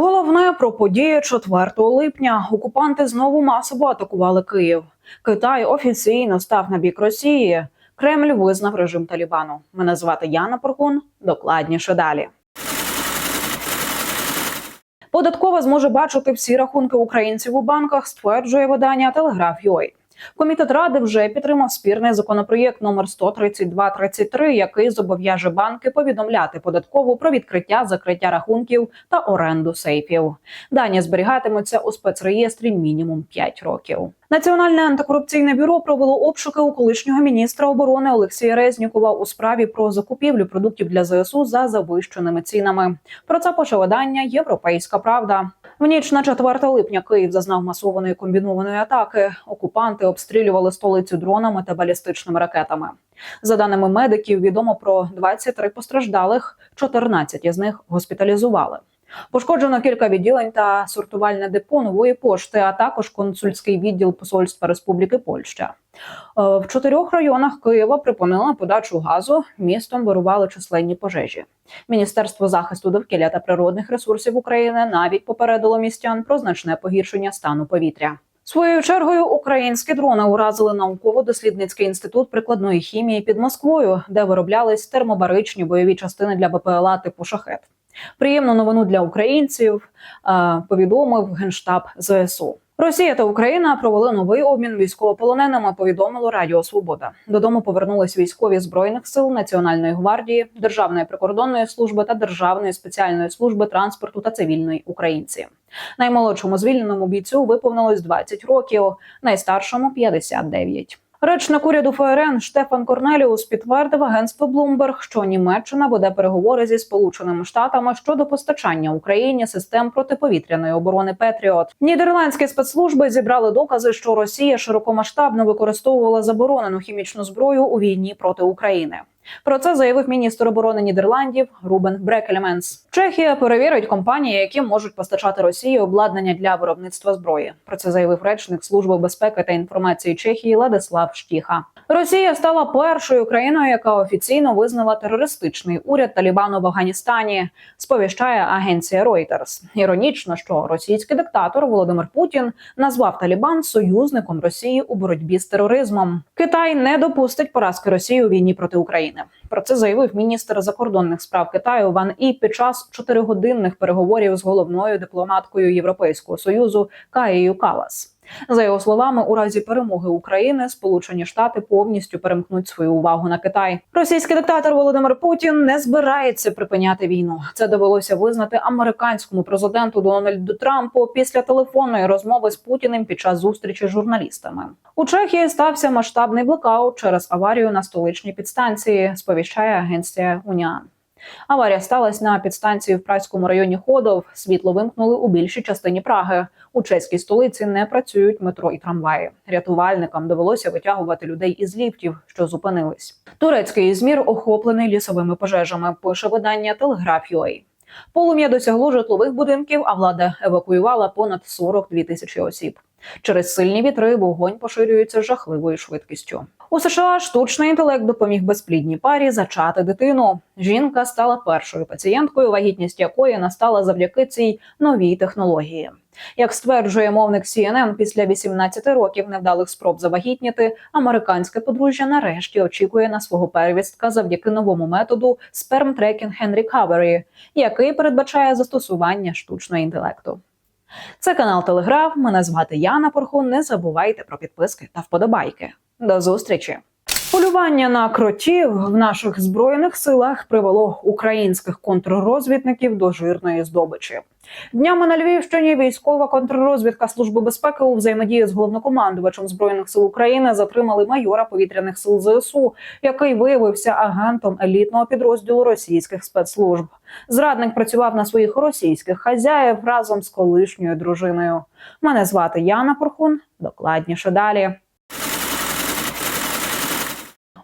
Головне про події 4 липня. Окупанти знову масово атакували Київ. Китай офіційно став на бік Росії. Кремль визнав режим Талібану. Мене звати Яна Порхун. Докладніше далі. Податкова зможе бачити всі рахунки українців у банках, стверджує видання Телеграф.ua. Комітет ради вже підтримав спірний законопроєкт номер 13233, який зобов'яже банки повідомляти податкову про відкриття, закриття рахунків та оренду сейфів. Дані зберігатимуться у спецреєстрі мінімум 5 років. Національне антикорупційне бюро провело обшуки у колишнього міністра оборони Олексія Резнікова у справі про закупівлю продуктів для ЗСУ за завищеними цінами. Про це пише видання Європейська Правда. В ніч на 4 липня Київ зазнав масованої комбінованої атаки. Окупанти обстрілювали столицю дронами та балістичними ракетами. За даними медиків, відомо про 23 постраждалих, 14 із них госпіталізували. Пошкоджено кілька відділень та сортувальне депо нової пошти, а також консульський відділ Посольства Республіки Польща. Е, В чотирьох районах Києва припинили подачу газу. Містом вирували численні пожежі. Міністерство захисту довкілля та природних ресурсів України навіть попередило містян про значне погіршення стану повітря. Своєю чергою українські дрони уразили науково-дослідницький інститут прикладної хімії під Москвою, де вироблялись термобаричні бойові частини для БПЛА типу шахет. Приємну новину для українців е, повідомив генштаб ЗСУ. Росія та Україна провели новий обмін військовополоненими. Повідомило Радіо Свобода. Додому повернулись військові збройних сил Національної гвардії, Державної прикордонної служби та Державної спеціальної служби транспорту та цивільної українці. Наймолодшому звільненому бійцю виповнилось 20 років, найстаршому 59. Речник уряду ФРН Штефан Корнеліус підтвердив агентству Bloomberg, що Німеччина веде переговори зі Сполученими Штатами щодо постачання Україні систем протиповітряної оборони Петріот. Нідерландські спецслужби зібрали докази, що Росія широкомасштабно використовувала заборонену хімічну зброю у війні проти України. Про це заявив міністр оборони Нідерландів Рубен Брекельменс. Чехія перевірить компанії, які можуть постачати Росії обладнання для виробництва зброї. Про це заявив речник служби безпеки та інформації Чехії Ладислав Штіха. Росія стала першою країною, яка офіційно визнала терористичний уряд Талібану в Афганістані. Сповіщає агенція Reuters. Іронічно, що російський диктатор Володимир Путін назвав Талібан союзником Росії у боротьбі з тероризмом. Китай не допустить поразки Росії у війні проти України. Про це заявив міністр закордонних справ Китаю Ван І під час чотиригодинних переговорів з головною дипломаткою Європейського союзу Каєю Калас. За його словами, у разі перемоги України Сполучені Штати повністю перемкнуть свою увагу на Китай. Російський диктатор Володимир Путін не збирається припиняти війну. Це довелося визнати американському президенту Дональду Трампу після телефонної розмови з Путіним під час зустрічі з журналістами. У Чехії стався масштабний блекаут через аварію на столичній підстанції. Сповіщає агенція Уніан. Аварія сталася на підстанції в праському районі Ходов. Світло вимкнули у більшій частині Праги. У чеській столиці не працюють метро і трамваї. Рятувальникам довелося витягувати людей із ліфтів, що зупинились. Турецький Ізмір охоплений лісовими пожежами. Пише видання Телеграф.ua. Полум'я досягло житлових будинків, а влада евакуювала понад 42 тисячі осіб. Через сильні вітри вогонь поширюється жахливою швидкістю. У США штучний інтелект допоміг безплідній парі зачати дитину. Жінка стала першою пацієнткою, вагітність якої настала завдяки цій новій технології. Як стверджує мовник CNN, після 18 років невдалих спроб завагітніти, американське подружжя нарешті очікує на свого первістка завдяки новому методу Sperm Tracking Recovery, який передбачає застосування штучного інтелекту. Це канал Телеграф. Мене звати Яна Порхун. Не забувайте про підписки та вподобайки. До зустрічі! Полювання на кротів в наших збройних силах привело українських контррозвідників до жирної здобичі. Днями на Львівщині військова контррозвідка Служби безпеки у взаємодії з головнокомандувачем збройних сил України затримали майора повітряних сил ЗСУ, який виявився агентом елітного підрозділу російських спецслужб. Зрадник працював на своїх російських хазяїв разом з колишньою дружиною. Мене звати Яна Порхун. Докладніше далі.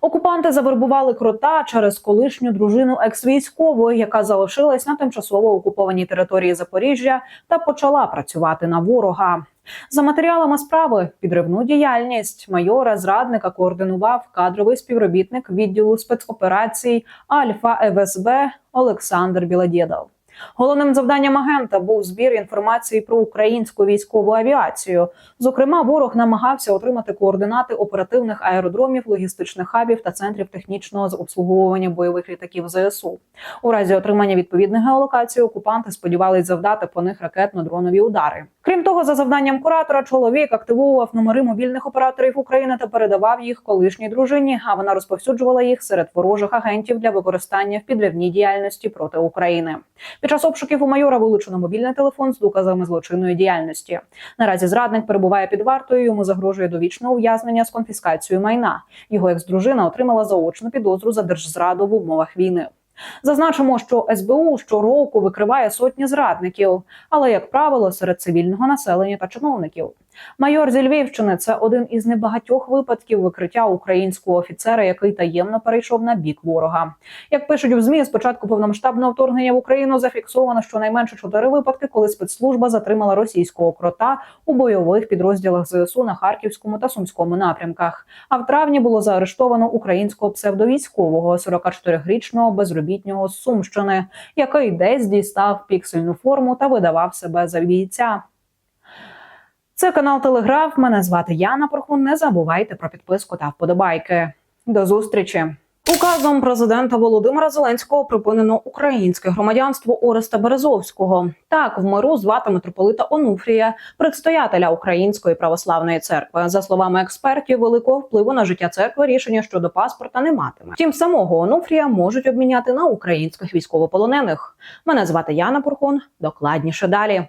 Окупанти завербували крота через колишню дружину екс-військової, яка залишилась на тимчасово окупованій території Запоріжжя та почала працювати на ворога. За матеріалами справи підривну діяльність майора зрадника координував кадровий співробітник відділу спецоперацій Альфа ФСБ Олександр Білодєдов. Головним завданням агента був збір інформації про українську військову авіацію. Зокрема, ворог намагався отримати координати оперативних аеродромів, логістичних хабів та центрів технічного обслуговування бойових літаків ЗСУ. У разі отримання відповідних геолокацій окупанти сподівались завдати по них ракетно-дронові удари. Крім того, за завданням куратора, чоловік активовував номери мобільних операторів України та передавав їх колишній дружині. А вона розповсюджувала їх серед ворожих агентів для використання в підривній діяльності проти України. Під час обшуків у майора вилучено мобільний телефон з доказами злочинної діяльності. Наразі зрадник перебуває під вартою. Йому загрожує довічне ув'язнення з конфіскацією майна. Його екс-дружина отримала заочну підозру за держзраду в умовах війни. Зазначимо, що СБУ щороку викриває сотні зрадників, але як правило серед цивільного населення та чиновників. Майор зі Львівщини це один із небагатьох випадків викриття українського офіцера, який таємно перейшов на бік ворога. Як пишуть в змі, з початку повномасштабного вторгнення в Україну зафіксовано щонайменше чотири випадки, коли спецслужба затримала російського крота у бойових підрозділах ЗСУ на харківському та сумському напрямках. А в травні було заарештовано українського псевдовійськового 44-річного безробітнього з Сумщини, який десь дістав піксельну форму та видавав себе за бійця. Це канал Телеграф. Мене звати Яна Порхун. Не забувайте про підписку та вподобайки. До зустрічі. Указом президента Володимира Зеленського припинено українське громадянство Ореста Березовського. Так, в миру звати митрополита Онуфрія, предстоятеля Української православної церкви. За словами експертів, великого впливу на життя церкви рішення щодо паспорта не матиме. Втім, самого Онуфрія можуть обміняти на українських військовополонених. Мене звати Яна Пурхун. Докладніше далі.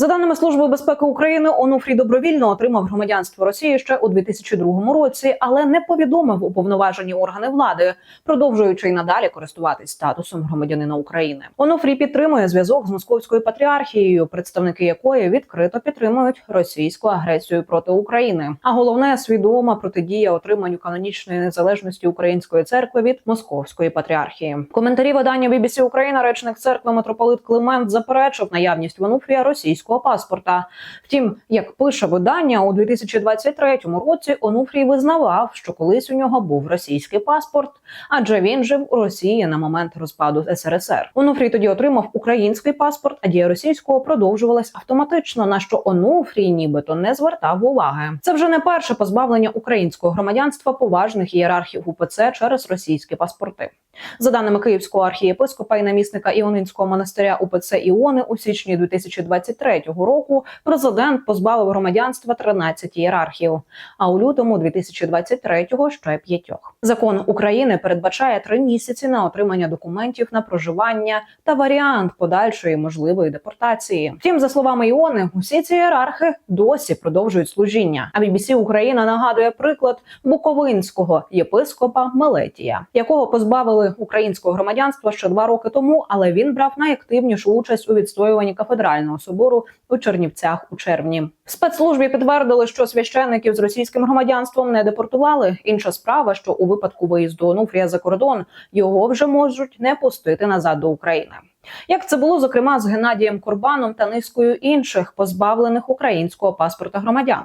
За даними Служби безпеки України, Онуфрій добровільно отримав громадянство Росії ще у 2002 році, але не повідомив уповноважені органи влади, продовжуючи й надалі користуватись статусом громадянина України. Онуфрій підтримує зв'язок з московською патріархією, представники якої відкрито підтримують російську агресію проти України. А головне свідома протидія отриманню канонічної незалежності української церкви від московської патріархії. Коментарі видання BBC Україна речник церкви митрополит Климент заперечив наявність в Онуфрія російського паспорта. Втім, як пише видання, у 2023 році Онуфрій визнавав, що колись у нього був російський паспорт, адже він жив у Росії на момент розпаду СРСР. Онуфрій тоді отримав український паспорт, а дія російського продовжувалась автоматично. На що Онуфрій нібито не звертав уваги. Це вже не перше позбавлення українського громадянства поважних ієрархів УПЦ через російські паспорти. За даними Київського архієпископа і намісника Іонинського монастиря УПЦ Іони у січні 2023 року президент позбавив громадянства 13 ієрархів, а у лютому 2023-го ще п'ятьох. Закон України передбачає три місяці на отримання документів на проживання та варіант подальшої можливої депортації. Втім, за словами Іони, усі ці ієрархи досі продовжують служіння. А BBC Україна нагадує приклад буковинського єпископа Мелетія, якого позбавили українського громадянства ще два роки тому, але він брав найактивнішу участь у відстоюванні кафедрального собору у Чернівцях у червні. В спецслужбі підтвердили, що священників з російським громадянством не депортували. Інша справа, що у випадку виїзду Онуфрія за кордон його вже можуть не пустити назад до України. Як це було зокрема з Геннадієм Корбаном та низкою інших позбавлених українського паспорта громадян.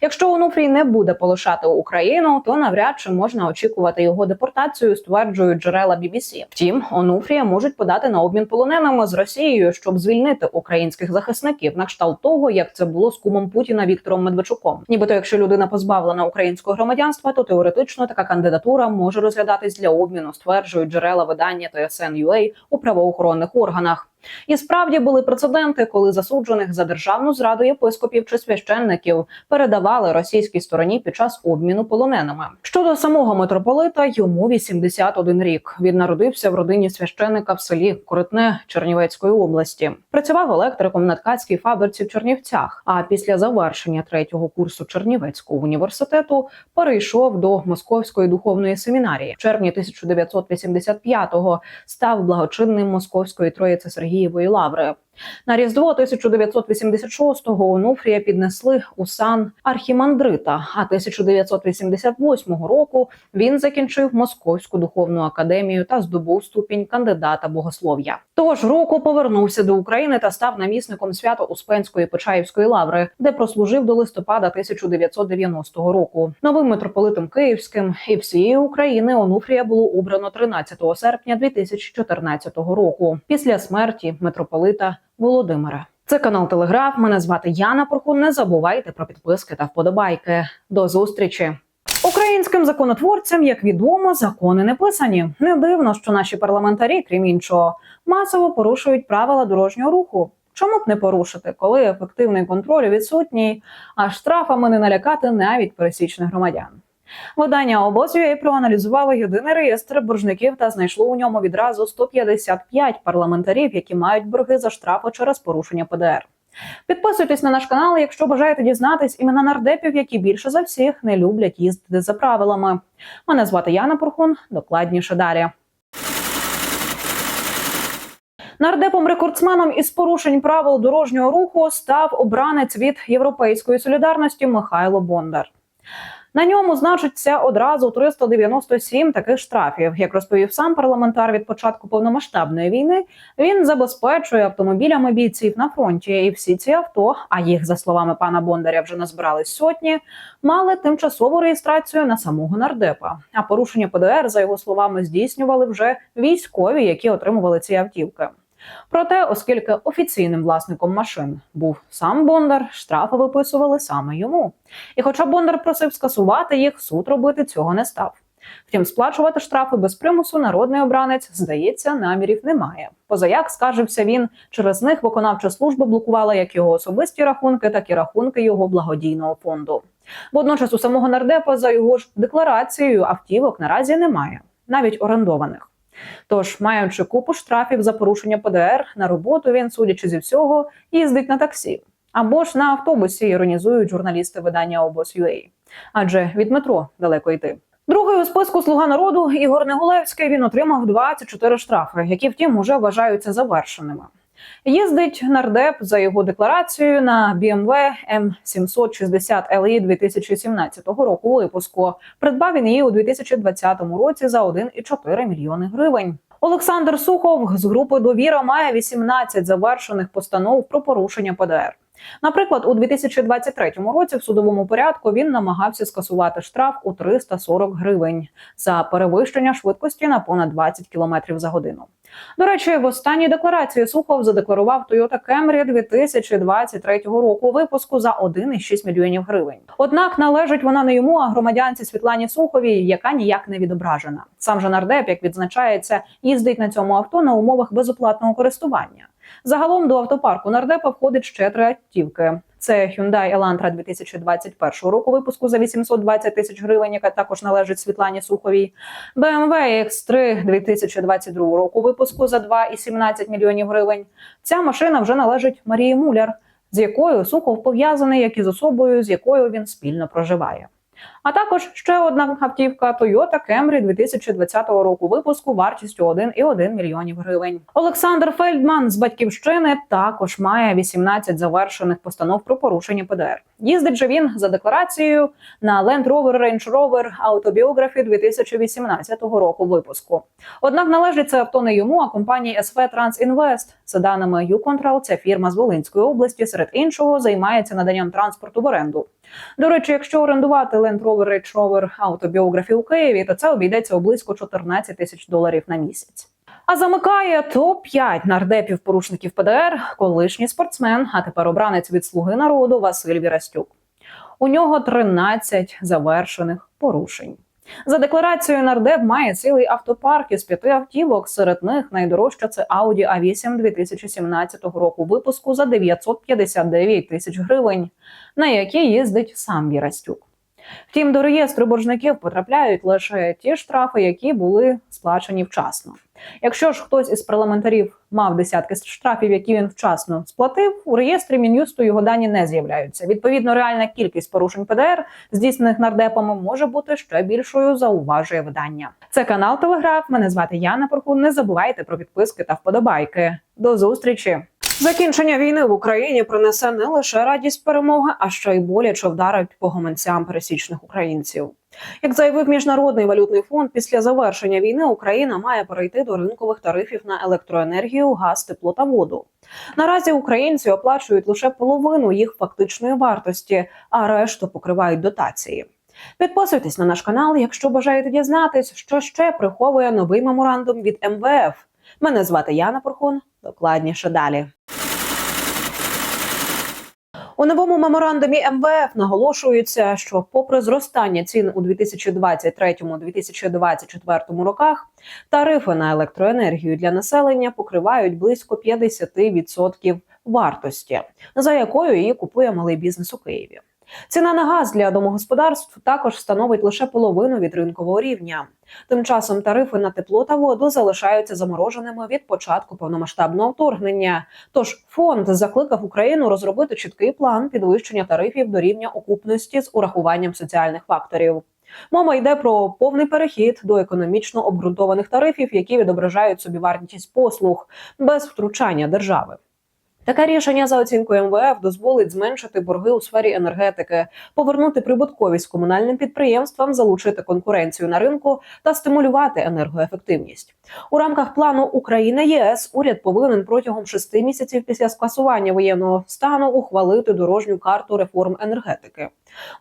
Якщо Онуфрій не буде полишати Україну, то навряд чи можна очікувати його депортацію, стверджують джерела BBC. Втім, Онуфрія можуть подати на обмін полоненими з Росією, щоб звільнити українських захисників, на кшталт того, як це було з кумом Путіна Віктором Медведчуком. Нібито, якщо людина позбавлена українського громадянства, то теоретично така кандидатура може розглядатись для обміну, стверджують джерела видання TSN.ua у правоохоронних органах. І справді були прецеденти, коли засуджених за державну зраду єпископів чи священників передавали російській стороні під час обміну полоненими. Щодо самого митрополита, йому 81 рік. Він народився в родині священника в селі Коротне Чернівецької області. Працював електриком на ткацькій фабриці в Чернівцях. А після завершення третього курсу Чернівецького університету перейшов до Московської духовної семінарії. В червні 1985-го став благочинним московської троїці Сергієвої лаври. На різдво 1986-го Онуфрія піднесли у сан архімандрита. А 1988 року він закінчив Московську духовну академію та здобув ступінь кандидата богослов'я. Того року повернувся до України та став намісником Свято-Успенської Почаївської лаври, де прослужив до листопада 1990 року. Новим митрополитом Київським і всієї України Онуфрія було обрано 13 серпня 2014 року після смерті митрополита Володимира. Це канал Телеграф. Мене звати Яна Порхун. Не забувайте про підписки та вподобайки. До зустрічі. Українським законотворцям, як відомо, закони не писані. Не дивно, що наші парламентарі, крім іншого, масово порушують правила дорожнього руху. Чому б не порушити, коли ефективний контроль відсутній, а штрафами не налякати навіть пересічних громадян? Видання обоз.ua проаналізувало єдиний реєстр боржників та знайшло у ньому відразу 155 парламентарів, які мають борги за штрафи через порушення ПДР. Підписуйтесь на наш канал, якщо бажаєте дізнатись імена нардепів, які більше за всіх не люблять їздити за правилами. Мене звати Яна Порхун. Докладніше далі. Нардепом-рекордсменом із порушень правил дорожнього руху став обранець від Європейської солідарності Михайло Бондар. На ньому значиться одразу 397 таких штрафів. Як розповів сам парламентар від початку повномасштабної війни, він забезпечує автомобілями бійців на фронті. І всі ці авто, а їх за словами пана Бондаря вже назбирались сотні, мали тимчасову реєстрацію на самого нардепа. А порушення ПДР, за його словами, здійснювали вже військові, які отримували ці автівки. Проте, оскільки офіційним власником машин був сам Бондар, штрафи виписували саме йому. І хоча Бондар просив скасувати їх, суд робити цього не став. Втім, сплачувати штрафи без примусу народний обранець, здається, намірів немає. Позаяк скаржився він, через них виконавча служба блокувала як його особисті рахунки, так і рахунки його благодійного фонду. Водночас у самого нардепа за його ж декларацією автівок наразі немає, навіть орендованих. Тож, маючи купу штрафів за порушення ПДР, на роботу він, судячи зі всього, їздить на таксі або ж на автобусі іронізують журналісти видання обоз.ua. Адже від метро далеко йти. Другий у списку Слуга народу Ігор Негулевський він отримав 24 штрафи, які втім уже вважаються завершеними. Їздить нардеп за його декларацією на BMW M760 LE 2017 року випуску. Придбав він її у 2020 році за 1,4 мільйони гривень. Олександр Сухов з групи довіра має 18 завершених постанов про порушення ПДР. Наприклад, у 2023 році в судовому порядку він намагався скасувати штраф у 340 гривень за перевищення швидкості на понад 20 км за годину. До речі, в останній декларації Сухов задекларував Toyota Camry 2023 року випуску за 1,6 мільйонів гривень. Однак належить вона не йому, а громадянці Світлані Суховій, яка ніяк не відображена. Сам же нардеп, як відзначається, їздить на цьому авто на умовах безоплатного користування. Загалом до автопарку нардепа входить ще три автівки. Це Hyundai Elantra 2021 року випуску за 820 тисяч гривень, яка також належить Світлані Суховій. BMW X3 2022 року випуску за 2,17 мільйонів гривень. Ця машина вже належить Марії Муляр, з якою Сухов пов'язаний, як і з особою, з якою він спільно проживає. А також ще одна автівка Toyota Camry 2020 року випуску вартістю 1,1 мільйонів гривень. Олександр Фельдман з батьківщини також має 18 завершених постанов про порушення ПДР. Їздить же він за декларацією на Land Rover Range Rover Autobiography 2018 року випуску. Однак належить це авто не йому, а компанії SV Transinvest. За даними YouControl, ця фірма з Волинської області, серед іншого, займається наданням транспорту в оренду. До речі, якщо орендувати Land Rover Range Rover Autobiography у Києві, то це обійдеться у близько 14 тисяч доларів на місяць. А замикає топ 5 нардепів порушників ПДР, колишній спортсмен, а тепер обранець від слуги народу Василь Вірастюк. У нього 13 завершених порушень. За декларацією нардеп має цілий автопарк із п'яти автівок. Серед них найдорожча це Audi A8 2017 року випуску за 959 тисяч гривень, на які їздить сам Вірастюк. Втім, до реєстру боржників потрапляють лише ті штрафи, які були сплачені вчасно. Якщо ж хтось із парламентарів мав десятки штрафів, які він вчасно сплатив, у реєстрі мін'юсту його дані не з'являються. Відповідно, реальна кількість порушень ПДР, здійснених нардепами, може бути ще більшою. Зауважує видання. Це канал Телеграф. Мене звати Яна Порхун. Не забувайте про підписки та вподобайки. До зустрічі. Закінчення війни в Україні принесе не лише радість перемоги, а ще й боляче вдарить по гаманцям пересічних українців. Як заявив міжнародний валютний фонд, після завершення війни Україна має перейти до ринкових тарифів на електроенергію, газ, тепло та воду. Наразі українці оплачують лише половину їх фактичної вартості, а решту покривають дотації. Підписуйтесь на наш канал, якщо бажаєте дізнатись, що ще приховує новий меморандум від МВФ. Мене звати Яна Порхун. Докладніше далі. У новому меморандумі МВФ наголошується, що, попри зростання цін у 2023-2024 роках, тарифи на електроенергію для населення покривають близько 50% вартості, за якою її купує малий бізнес у Києві. Ціна на газ для домогосподарств також становить лише половину від ринкового рівня. Тим часом тарифи на тепло та воду залишаються замороженими від початку повномасштабного вторгнення. Тож фонд закликав Україну розробити чіткий план підвищення тарифів до рівня окупності з урахуванням соціальних факторів. Мова йде про повний перехід до економічно обґрунтованих тарифів, які відображають собівартість послуг без втручання держави. Таке рішення за оцінкою МВФ дозволить зменшити борги у сфері енергетики, повернути прибутковість комунальним підприємствам, залучити конкуренцію на ринку та стимулювати енергоефективність. У рамках плану Україна ЄС уряд повинен протягом шести місяців після скасування воєнного стану ухвалити дорожню карту реформ енергетики.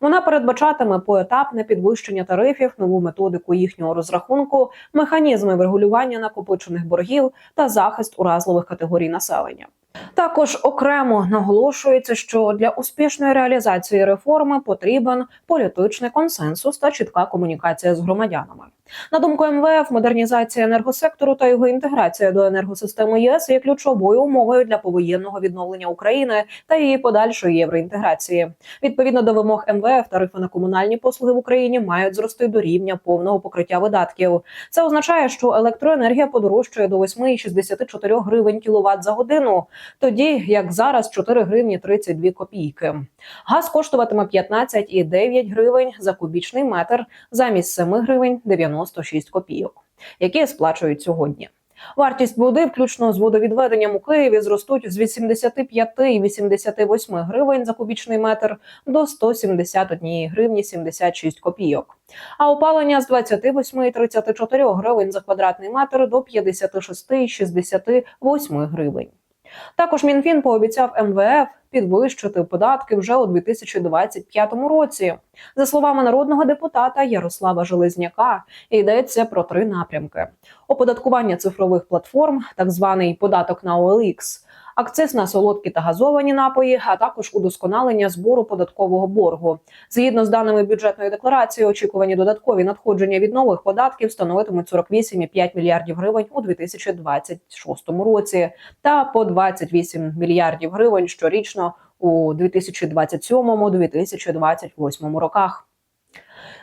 Вона передбачатиме поетапне підвищення тарифів, нову методику їхнього розрахунку, механізми врегулювання накопичених боргів та захист уразливих категорій населення. Також окремо наголошується, що для успішної реалізації реформи потрібен політичний консенсус та чітка комунікація з громадянами. На думку МВФ, модернізація енергосектору та його інтеграція до енергосистеми ЄС є ключовою умовою для повоєнного відновлення України та її подальшої євроінтеграції. Відповідно до вимог МВФ, тарифи на комунальні послуги в Україні мають зрости до рівня повного покриття видатків. Це означає, що електроенергія подорожчає до 8,64 гривень кіловат за годину, тоді як зараз 4 гривні 32 копійки. Газ коштуватиме 15,9 гривень за кубічний метр замість 7 гривень 96 копійок, які сплачують сьогодні. Вартість води, включно з водовідведенням у Києві, зростуть з 85,88 гривень за кубічний метр до 171 гривні 76 копійок. А опалення з 28,34 гривень за квадратний метр до 56,68 гривень. Також МінФін пообіцяв МВФ підвищити податки вже у 2025 році. За словами народного депутата Ярослава Железняка, йдеться про три напрямки: оподаткування цифрових платформ, так званий податок на OLX, акциз на солодкі та газовані напої, а також удосконалення збору податкового боргу. Згідно з даними бюджетної декларації, очікувані додаткові надходження від нових податків становитимуть 48,5 мільярдів гривень у 2026 році та по 28 мільярдів гривень щорічно у 2027-2028 роках.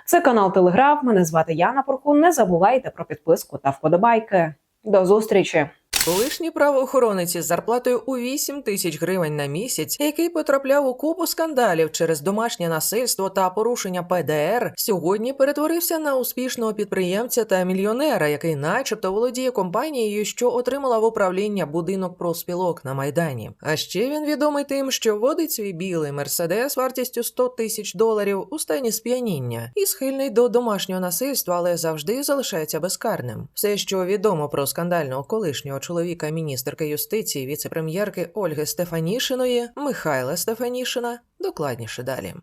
Це канал Телеграф. Мене звати Яна Порхун. Не забувайте про підписку та вподобайки. До зустрічі! Колишній правоохоронець із зарплатою у 8 тисяч гривень на місяць, який потрапляв у купу скандалів через домашнє насильство та порушення ПДР, сьогодні перетворився на успішного підприємця та мільйонера, який, начебто, володіє компанією, що отримала в управління будинок профспілок на майдані. А ще він відомий тим, що водить свій білий мерседес вартістю 100 тисяч доларів у стані сп'яніння і схильний до домашнього насильства, але завжди залишається безкарним. Все, що відомо про скандального колишнього чоловіка, міністерки юстиції, віцепрем'єрки Ольги Стефанішиної, Михайла Стефанішина, докладніше далі.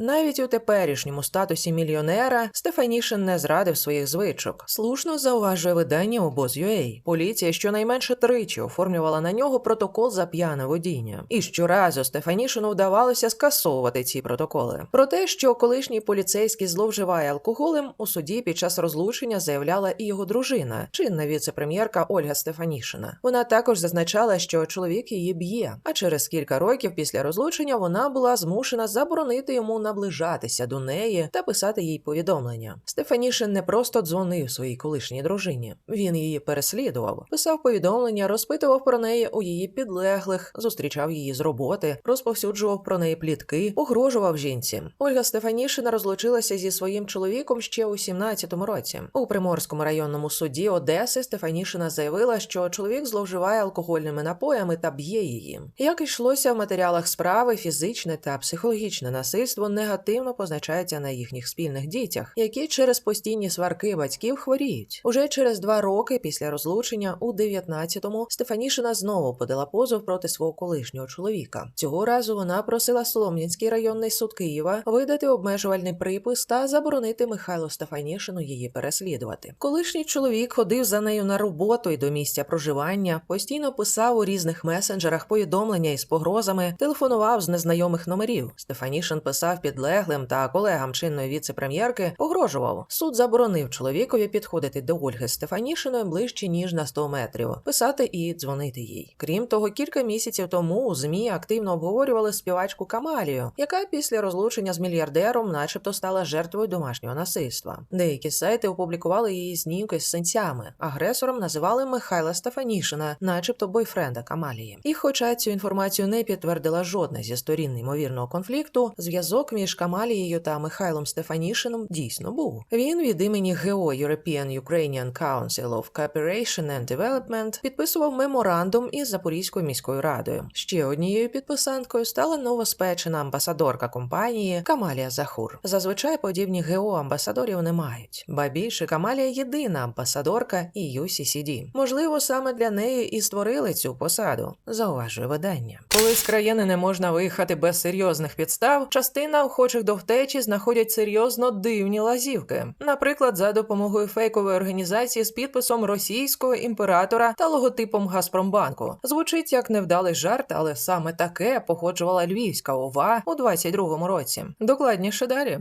Навіть у теперішньому статусі мільйонера Стефанішин не зрадив своїх звичок. Слушно зауважує видання обоз.ua. Поліція щонайменше тричі оформлювала на нього протокол за п'яне водіння. І щоразу Стефанішину вдавалося скасовувати ці протоколи. Про те, що колишній поліцейський зловживає алкоголем, у суді під час розлучення заявляла і його дружина, чинна віце-прем'єрка Ольга Стефанішина. Вона також зазначала, що чоловік її б'є. А через кілька років після розлучення вона була змушена заборонити йому на наближатися до неї та писати їй повідомлення. Стефанішин не просто дзвонив своїй колишній дружині, він її переслідував, писав повідомлення, розпитував про неї у її підлеглих, зустрічав її з роботи, розповсюджував про неї плітки, погрожував жінці. Ольга Стефанішина розлучилася зі своїм чоловіком ще у 17-му році. У Приморському районному суді Одеси Стефанішина заявила, що чоловік зловживає алкогольними напоями та б'є її. Як йшлося в матеріалах справи, фізичне та психологічне насильство негативно позначається на їхніх спільних дітях, які через постійні сварки батьків хворіють. Уже через два роки після розлучення, у 19-му, Стефанішина знову подала позов проти свого колишнього чоловіка. Цього разу вона просила Солом'янський районний суд Києва видати обмежувальний припис та заборонити Михайлу Стефанішину її переслідувати. Колишній чоловік ходив за нею на роботу і до місця проживання, постійно писав у різних месенджерах повідомлення із погрозами, телефонував з незнайомих номерів. Стефанішин писав підлеглим та колегам чинної віце-прем'єрки, погрожував. Суд заборонив чоловікові підходити до Ольги Стефанішиної ближче ніж на 100 метрів, писати і дзвонити їй. Крім того, кілька місяців тому у змі активно обговорювали співачку Камалію, яка після розлучення з мільярдером, начебто, стала жертвою домашнього насильства. Деякі сайти опублікували її знімки з синцями. Агресором називали Михайла Стефанішина, начебто бойфренда Камалії. І, хоча цю інформацію не підтвердила жодна зі сторін ймовірного конфлікту, зв'язок між Камалією та Михайлом Стефанішином дійсно був. Він від імені ГО European Ukrainian Council of Cooperation and Development підписував меморандум із Запорізькою міською радою. Ще однією підписанткою стала новоспечена амбасадорка компанії Камалія Захур. Зазвичай подібні ГО амбасадорів не мають. Ба більше Камалія єдина амбасадорка і UCCD. Можливо, саме для неї і створили цю посаду, зауважує видання. Коли з країни не можна виїхати без серйозних підстав, частина охочих до втечі знаходять серйозно дивні лазівки. Наприклад, за допомогою фейкової організації з підписом російського імператора та логотипом Газпромбанку. Звучить як невдалий жарт, але саме таке походжувала Львівська ОВА у 22-му році. Докладніше далі.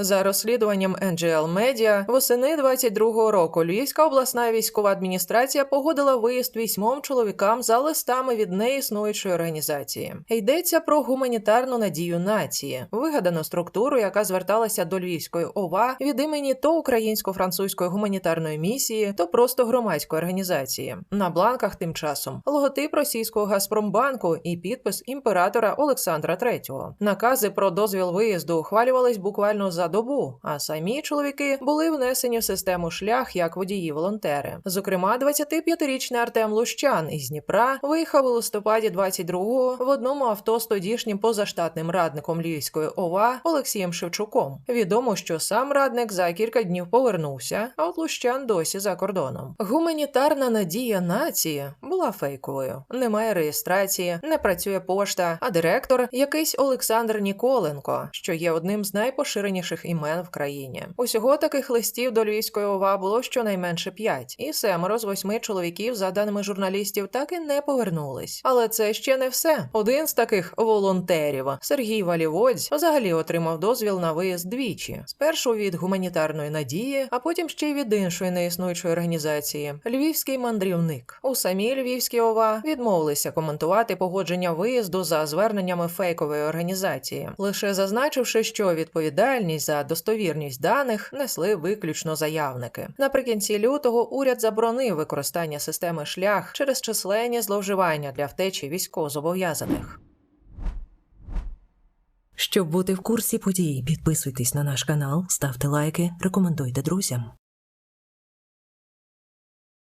За розслідуванням NGL Media, восени 22-го року Львівська обласна військова адміністрація погодила виїзд вісьмом чоловікам за листами від неіснуючої організації. Йдеться про гуманітарну надію нації, вигадану структуру, яка зверталася до Львівської ОВА від імені то українсько-французької гуманітарної місії, то просто громадської організації. На бланках тим часом логотип російського Газпромбанку і підпис імператора Олександра III. Накази про дозвіл виїзду ухвалювались буквально за добу, а самі чоловіки були внесені в систему шлях як водії-волонтери. Зокрема, 25-річний Артем Лущан із Дніпра виїхав у листопаді 22-го в одному авто з тодішнім позаштатним радником Львівської ОВА Олексієм Шевчуком. Відомо, що сам радник за кілька днів повернувся, а от Лущан досі за кордоном. Гуманітарна надія нації була фейковою. Немає реєстрації, не працює пошта, а директор якийсь Олександр Ніколенко, що є одним з найпоширеніших імен в країні. Усього таких листів до Львівської ОВА було щонайменше п'ять, і семеро з восьми чоловіків, за даними журналістів, так і не повернулись. Але це ще не все. Один з таких волонтерів, Сергій Валіводзь, взагалі отримав дозвіл на виїзд двічі: спершу від гуманітарної надії, а потім ще й від іншої неіснуючої організації Львівський мандрівник. У самій Львівській ОВА відмовилися коментувати погодження виїзду за зверненнями фейкової організації, лише зазначивши, що відповідальність за достовірність даних несли виключно заявники. Наприкінці лютого уряд заборонив використання системи шлях через численні зловживання для втечі військовозобов'язаних. Щоб бути в курсі подій, підписуйтесь на наш канал, ставте лайки, рекомендуйте друзям.